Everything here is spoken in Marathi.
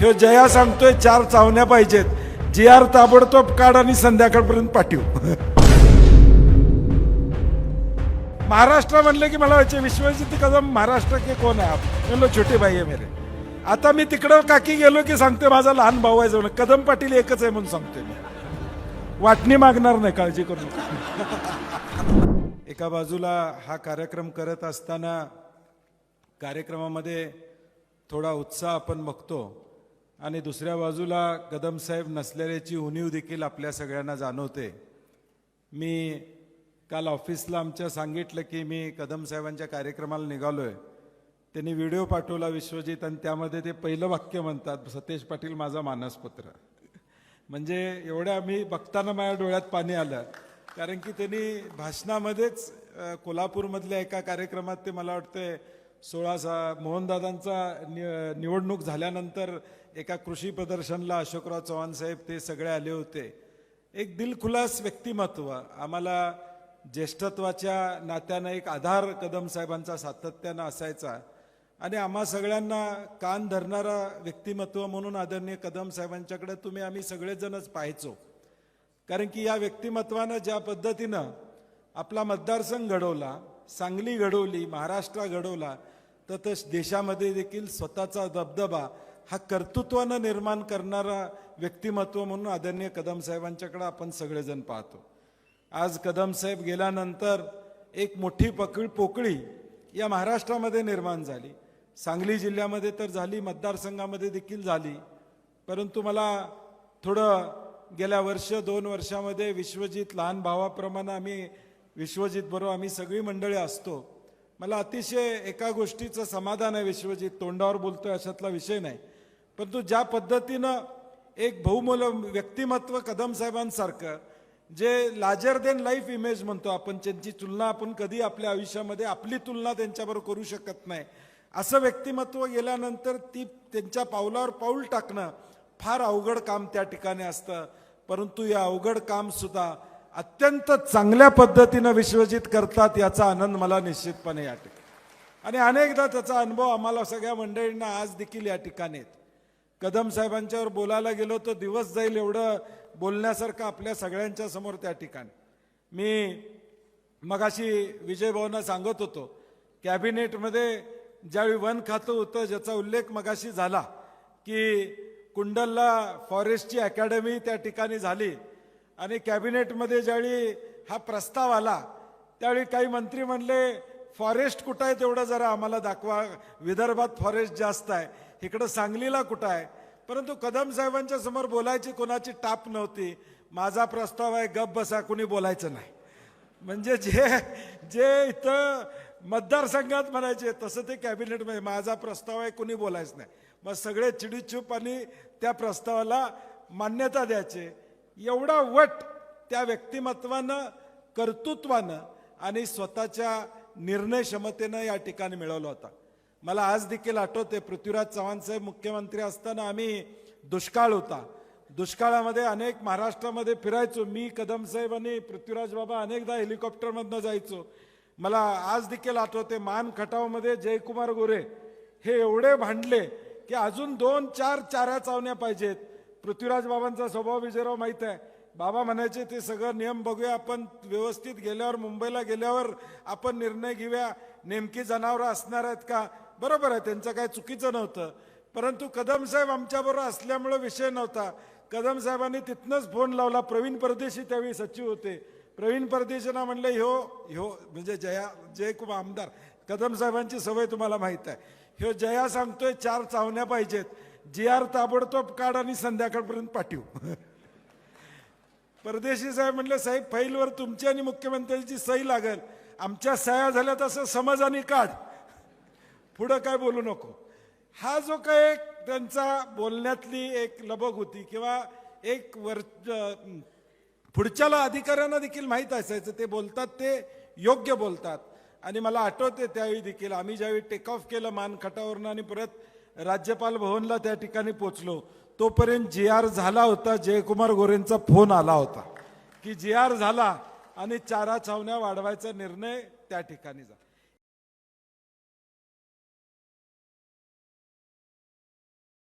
ह्यो जया सांगतोय चार चावण्या पाहिजेत. जी आर ताबडतोब काढ आणि संध्याकाळपर्यंत पाठवू. महाराष्ट्र म्हणले की मला व्हायचे विश्वजित कदम महाराष्ट्र के कोण आहे आप? म्हणलो छोटे भाई आहे मेरे. आता मी तिकडं काकी गेलो की सांगते माझा लहान भाऊ आहे जाऊन कदम पाटील एकच आहे म्हणून सांगतोय मी. वाटणी मागणार नाही काळजी करू नका. एका बाजूला हा कार्यक्रम करत असताना कार्यक्रमामध्ये थोडा उत्साह आपण बघतो. आणि दुसऱ्या बाजूला कदमसाहेब नसलेल्याची उणीव देखील आपल्या सगळ्यांना जाणवते. मी काल ऑफिसला आमच्या सांगितलं की मी कदमसाहेबांच्या कार्यक्रमाला निघालो आहे त्यांनी व्हिडिओ पाठवला विश्वजित आणि त्यामध्ये ते पहिलं वाक्य म्हणतात सतेज पाटील माझा मानसपत्र. म्हणजे एवढ्या मी बघताना माझ्या डोळ्यात पाणी आलं. कारण की त्यांनी भाषणामध्येच कोल्हापूरमधल्या एका कार्यक्रमात ते मला वाटतं सोळा सा मोहनदादांचा नि- निवडणूक झाल्यानंतर एका कृषी प्रदर्शनला अशोकराव चव्हाण साहेब ते सगळे आले होते. एक दिलखुलास व्यक्तिमत्व आम्हाला ज्येष्ठत्वाच्या नात्यानं एक आधार कदम साहेबांचा सातत्यानं असायचा. आणि आम्हा सगळ्यांना कान धरणारा व्यक्तिमत्व म्हणून आदरणीय कदम साहेबांच्याकडे तुम्ही आम्ही सगळेजणच पाहायचो. कारण की या व्यक्तिमत्वानं ज्या पद्धतीनं आपला मतदारसंघ घडवला सांगली घडवली महाराष्ट्र घडवला तसंच देशामध्ये देखील स्वतःचा दबदबा हा कर्तृत्वानं निर्माण करणारा व्यक्तिमत्व म्हणून आदरणीय कदम साहेबांच्याकडे आपण सगळेजण पाहतो. आज कदम साहेब गेल्यानंतर एक मोठी पकड पोकळी या महाराष्ट्रामध्ये निर्माण झाली. सांगली जिल्ह्यामध्ये तर झाली मतदारसंघामध्ये देखील झाली. परंतु मला थोडं गेल्या वर्ष दोन वर्षामध्ये विश्वजित लहान भावाप्रमाणे आम्ही विश्वजित बरोबर आम्ही सगळी मंडळी असतो. मला अतिशय एका गोष्टीचं समाधान आहे विश्वजित तोंडावर बोलतोय अशातला विषय नाही. परंतु ज्या पद्धतीनं एक बहुमूल व्यक्तिमत्व कदम साहेबांसारखं जे लाजर देन लाईफ इमेज म्हणतो आपण त्यांची तुलना आपण कधी आपल्या आयुष्यामध्ये आपली तुलना त्यांच्याबरोबर करू शकत नाही असं व्यक्तिमत्व गेल्यानंतर ती त्यांच्या पावलावर पाऊल टाकणं फार अवघड काम त्या ठिकाणी असतं. परंतु या अवघड कामसुद्धा अत्यंत चांगल्या पद्धतीनं विश्वजित करतात याचा आनंद मला निश्चितपणे या ठिकाणी. आणि अनेकदा त्याचा अनुभव आम्हाला सगळ्या मंडळींना आज देखील या ठिकाणी आहेत. कदम साहेबांच्यावर बोलायला गेलो तर दिवस जाईल एवढं बोलण्यासारखं आपल्या सगळ्यांच्या समोर त्या ठिकाणी. मी मगाशी विजय भाऊंना सांगत होतो कॅबिनेटमध्ये ज्यावेळी वन खातं होतं ज्याचा उल्लेख मगाशी झाला की कुंडलला फॉरेस्टची अकॅडमी त्या ठिकाणी झाली आणि कॅबिनेटमध्ये ज्यावेळी हा प्रस्ताव आला त्यावेळी काही मंत्री म्हणले फॉरेस्ट कुठं आहे तेवढं जरा आम्हाला दाखवा. विदर्भात फॉरेस्ट जास्त आहे. इकडं सांगलीला कुठं आहे? परंतु कदम साहेबांच्या समोर बोलायची कोणाची टाप नव्हती. माझा प्रस्ताव आहे गप बसा कुणी बोलायचं नाही. म्हणजे जे जे इथं मतदारसंघात म्हणायचे तसं ते कॅबिनेटमध्ये माझा प्रस्ताव आहे कुणी बोलायचं नाही. मग सगळे चिडीचूप आणि त्या प्रस्तावाला मान्यता द्यायचे. एवढा वट त्या व्यक्तिमत्वानं कर्तृत्वानं आणि स्वतःच्या निर्णय क्षमतेनं या ठिकाणी मिळवला होता. मला आज देखील आठवते पृथ्वीराज चव्हाण साहेब मुख्यमंत्री असताना आम्ही दुष्काळ होता. दुष्काळामध्ये अनेक महाराष्ट्रामध्ये फिरायचो. मी कदम साहेब आणि पृथ्वीराज बाबा अनेकदा हेलिकॉप्टरमधनं जायचो. मला आज देखील आठवते मान खटावमध्ये जयकुमार गोरे हे एवढे भांडले की अजून दोन चार चाऱ्या चावण्या पाहिजेत. पृथ्वीराज बाबांचा स्वभाव विजयराव माहीत आहे. बाबा म्हणायचे ते सगळं नियम बघूया. आपण व्यवस्थित गेल्यावर मुंबईला गेल्यावर आपण निर्णय घेऊया. नेमकी जनावरं असणार आहेत का? बरोबर आहे त्यांचं काय चुकीचं नव्हतं. परंतु कदम साहेब आमच्याबरोबर असल्यामुळं विषय नव्हता. कदम साहेबांनी तिथनंच फोन लावला. प्रवीण परदेशी त्यावेळी सचिव होते. प्रवीण परदेशींना म्हणले ह्यो ह्यो म्हणजे जया जयकुमार आमदार. कदम साहेबांची सवय तुम्हाला माहीत आहे. ह्यो जया सांगतोय चार चावण्या पाहिजेत. जी आर ताबडतोब काढ आणि संध्याकाळपर्यंत पाठवू. परदेशी साहेब म्हटलं साहेब फाईलवर तुमची आणि मुख्यमंत्र्यांची सही लागेल. आमच्या सह्या झाल्या तसं समज आणि काढ. पुढं काय बोलू नको. हा जो काय एक त्यांचा बोलण्यातली एक लबग होती किंवा एक वर पुढच्याला अधिकाऱ्यांना देखील माहीत असायचं. ते बोलतात ते योग्य बोलतात. आणि मला आठवते त्यावेळी देखील आम्ही ज्यावेळी टेक ऑफ केलं मानखटावरनं आणि परत राज्यपाल भवनला त्या ठिकाणी पोचलो. तोपर्यंत जी आर झाला होता जयकुमार गोरेंचा फोन आला होता. की जी आर झाला आणि चारा छावण्या वाढवायचा निर्णय त्या ठिकाणी झाला.